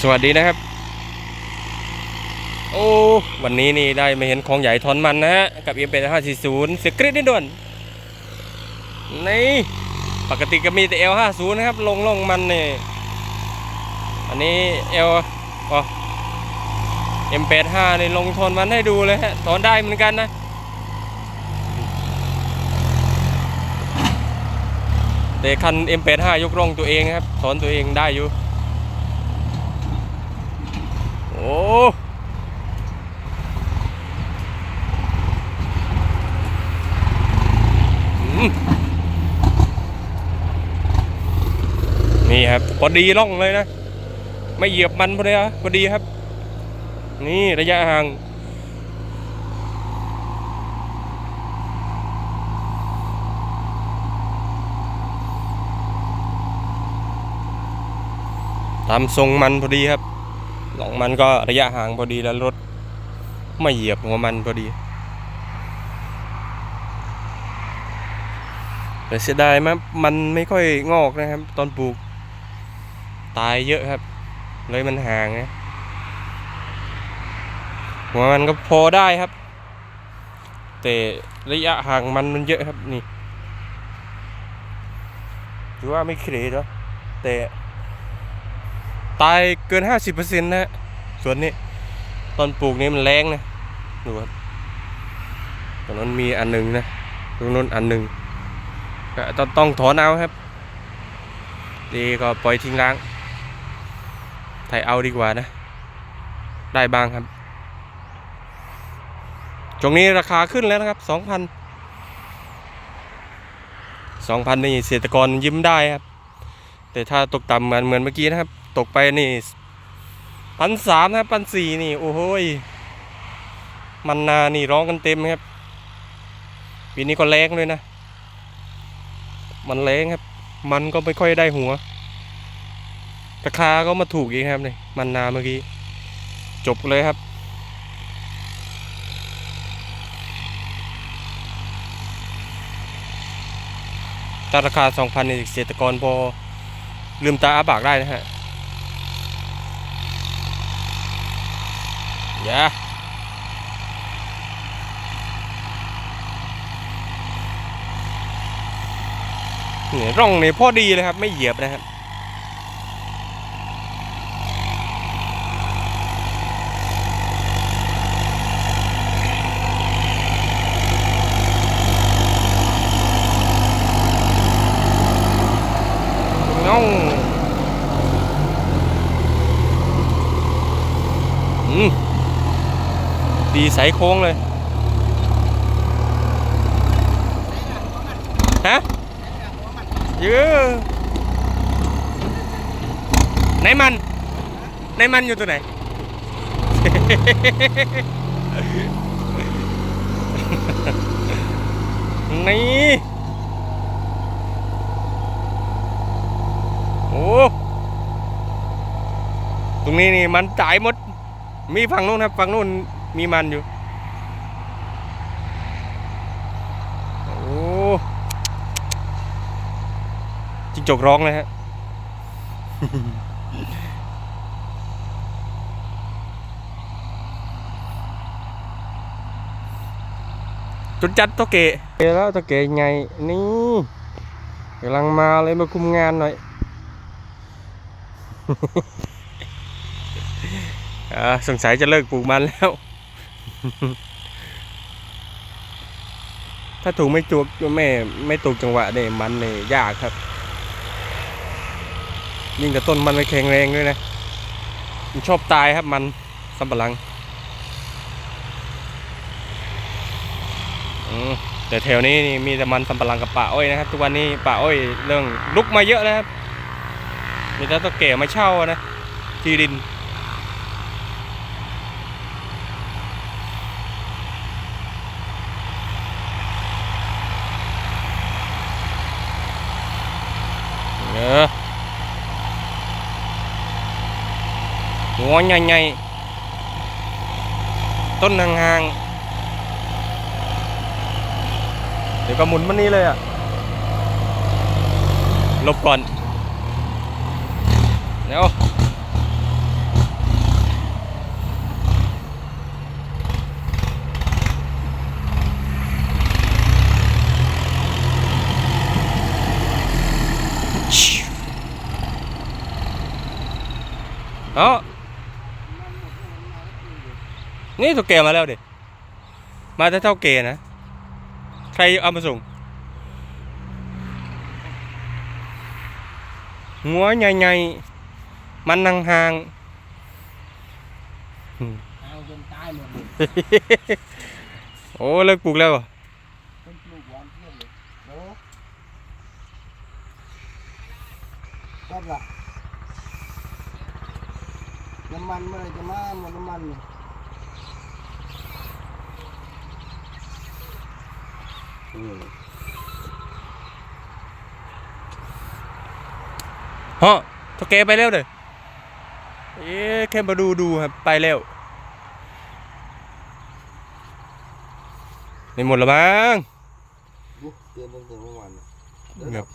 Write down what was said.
สวัสดีนะครับ โอ้วันนี้นี่ได้มาเห็นของใหญ่ทอนมันนะฮะ กับ m 8 5 4 0เสียกรีดนิดด่วนนี่ปกติก็มีแต่ L50 นะครับ ลงลงมันนี่อันนี้ L อ๋อ M85 นี่ลงทอนมันให้ดูเลยฮะถอนได้เหมือนกันนะแต่คัน M85 ยกร่องตัวเองครับถอนตัวเองได้อยู่ โอ้นี่ครับพอดีร่องเลยนะ ไม่เหยียบมันพอดีอะพอดีครับ นี่ระยะห่างตามทรงมันพอดีครับ หลังมันก็ระยะห่างพอดีแล้วรถไม่เหยียบหัวมันพอดีแต่เสียดายมากมันไม่ค่อยงอกนะครับ ตอนปลูก ตายเยอะครับ เลยมันห่างนะหัวมันก็พอได้ครับ แต่ระยะห่างมันมันเยอะครับนี่ถือว่าไม่เครดหรอแต่ ตายเกิน 50%นะฮะสวนนี้ ตอนปลูกนี้มันแรงนะ ดูครับตรงนั้นมีอันหนึ่งนะตรงนั้นอันหนึ่งก็ต้องต้องถอนเอาครับ ดีก็ปล่อยทิ้งร้างไถเอาดีกว่านะ ได้บ้างครับช่วงนี้ราคาขึ้นแล้วนะครับ 2,000 2,000นี่เกษตรกรยิ้มได้ครับ แต่ถ้าตกต่ำเหมือนเหมือนเมื่อกี้นะครับ ตกไปนี่พันสามนะครับพันสี่นี่ โอ้โหมันนานี่ร้องกันเต็มครับปีนี้ก็แรงเลยนะ มันแรงครับ มันก็ไม่ค่อยได้หัวราคาก็มาถูกอีกครับนี่มันนาเมื่อกี้ จบเลยครับถ้าราคา 2,000นี่เกษตรกรพอลืมตาอาปากได้นะฮะ อย่าเนี่ยร่องนี่พอดีเลยครับ ไม่เหยียบนะครับน้องอืม ดีใสโค้งเลย ฮะเยอะไหนมันไหนมันอยู่ตัวไหน นี่โอ้ตรงนี้นี่มันจ่ายหมด มีฝั่งนู้นครับฝั่งนู้น มีมันอยู่ โอ้จิงจกร้องเลยฮะจุดจัดตัวเกะเกะแล้วตัวเกะไงนี่กำลังมาเลยมาคุมงานหน่อยอ่าสงสัยจะเลิกปลูกมันแล้ว ถ้าถูกไม่จุกแม่ไม่ถูกจังหวะเนี่ยมันเนี่ยยากครับ ยิ่งกับต้นมันไม่แข็งแรงด้วยนะมันชอบตายครับมันสำปะหลังแต่แถวนี้นี่มีแต่มันสำปะหลังกับป่าอ้อยนะครับ ทุกวันนี้ป่าอ้อยเรื่องลุกมาเยอะแล้วครับมีแต่ตัวแก่มาเช่านะ ที่ดิน หัวใหญ่ๆต้นห่างๆเดี๋ยวก็หมุนมันนี่เลยอะลบก่อนเดี๋ยวอ๋อานี่ตัวแกมาแล้วเด็มาแต่เท่าแกนะ ใครเอามาส่งหัวใหญ่ๆมันห่างๆอืมเอาจนตายหมดเลยโอ้เลิกปลูกแล้วเหรอต้นปลูกหวานเทียบเลยโอ้ครับล่ะน้ำมันเมื่อไหรจะมาหมดน้ำมันนี่อื ฮะตัวแกไปแล้วเด้อเอ๊ะแค่มาดูดูครับ ไปแล้วนี่หมดแล้วมั้งดูเตือนตั้งแต่เมื่อวานน่ะครับ